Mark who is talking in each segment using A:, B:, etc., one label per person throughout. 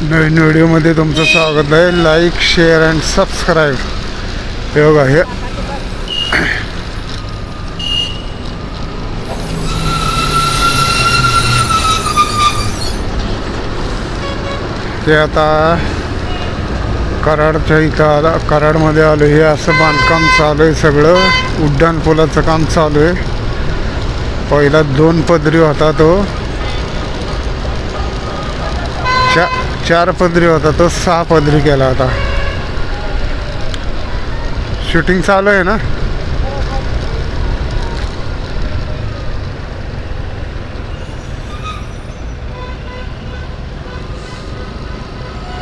A: नवीन व्हिडिओमध्ये तुमचं स्वागत आहे. लाईक शेअर अँड सबस्क्राईब हे बघा हे. ते आता कराडच्या इथं आला. कराडमध्ये आलो. हे असं बांधकाम चालू आहे सगळं. उड्डाण पुलाचं काम चालू आहे. पहिला दोन पदरी होता तो. चा चार पदरी होता तो सहा पदरी केला होता. शूटिंग चालू आहे ना?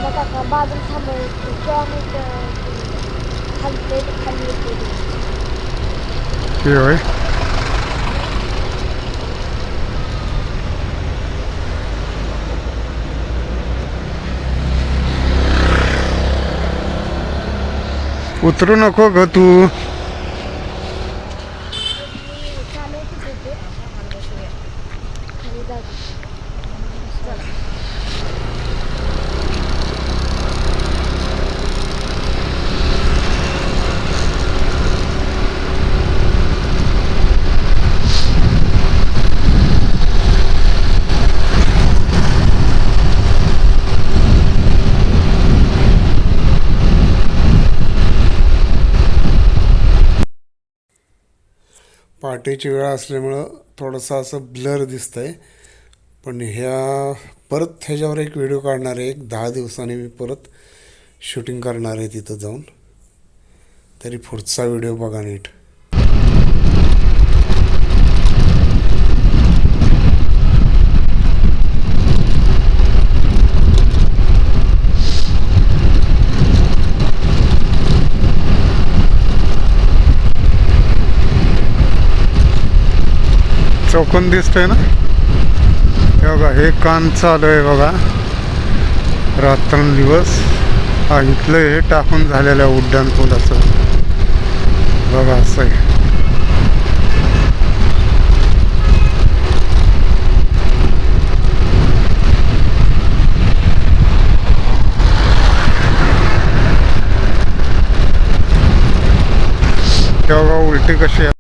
B: बघा का
A: उतरू नको ग तू.
C: पहाटेची वेळ असल्यामुळं थोडंसं असं ब्लर दिसतंय. पण ह्या परत ह्याच्यावर एक व्हिडिओ काढणार आहे. एक दहा दिवसांनी मी परत शूटिंग करणार आहे तिथं जाऊन. तरी पुढचा व्हिडिओ बघा नीट.
A: चौकून दिसतोय ना? हे बघा हे काम चालू आहे बघा. रात्रंदिवस हा इथलं हे टाकून झालेलं आहे उड्डाण पुलाचं. बघा असं आहे. तेव्हा बघा उलटी कशी आहे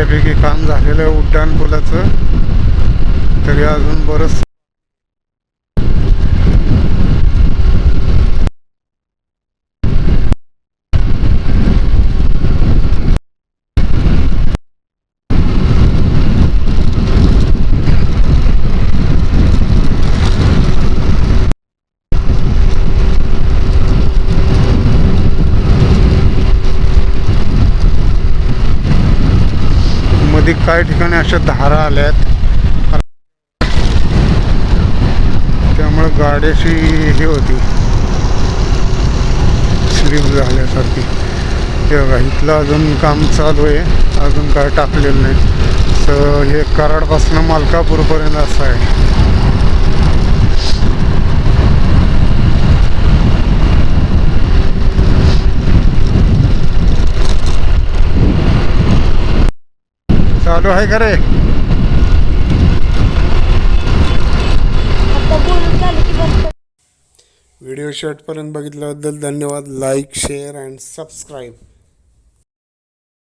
A: बऱ्यापैकी काम झालेलं आहे उड्डाण पुलाचं तरी अजून बरंच काही ठिकाणी अशा धारा आल्या आहेत. त्यामुळे गाड्याची हे होती. स्लिप झाल्यासारखी. हे बघा इथलं अजून काम चालू आहे. अजून काय टाकलेलं नाही. तर हे कराडपासून मालकापूरपर्यंत असं आहे. चालू आहे का रे.
C: व्हिडिओ शेवटपर्यंत बघितल्याबद्दल धन्यवाद. Like share and subscribe